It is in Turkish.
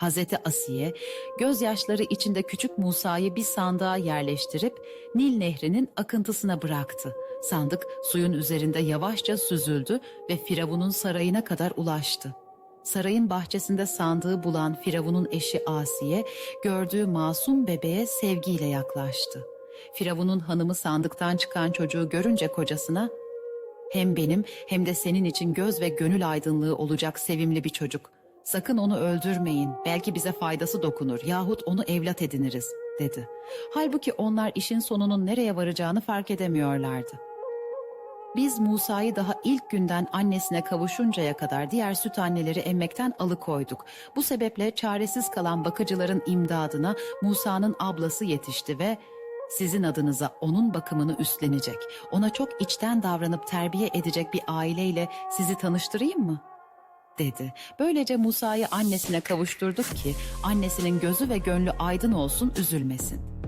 Hazreti Asiye gözyaşları içinde küçük Musa'yı bir sandığa yerleştirip Nil nehrinin akıntısına bıraktı. Sandık suyun üzerinde yavaşça süzüldü ve Firavun'un sarayına kadar ulaştı. Sarayın bahçesinde sandığı bulan Firavun'un eşi Asiye gördüğü masum bebeğe sevgiyle yaklaştı. Firavun'un hanımı sandıktan çıkan çocuğu görünce kocasına hem benim hem de senin için göz ve gönül aydınlığı olacak sevimli bir çocuk. Sakın onu öldürmeyin. Belki bize faydası dokunur yahut onu evlat ediniriz, dedi. Halbuki onlar işin sonunun nereye varacağını fark edemiyorlardı. Biz Musa'yı daha ilk günden annesine kavuşuncaya kadar diğer süt anneleri emmekten alıkoyduk. Bu sebeple çaresiz kalan bakıcıların imdadına Musa'nın ablası yetişti ve sizin adınıza onun bakımını üstlenecek, ona çok içten davranıp terbiye edecek bir aileyle sizi tanıştırayım mı? Dedi. Böylece Musa'yı annesine kavuşturduk ki annesinin gözü ve gönlü aydın olsun üzülmesin.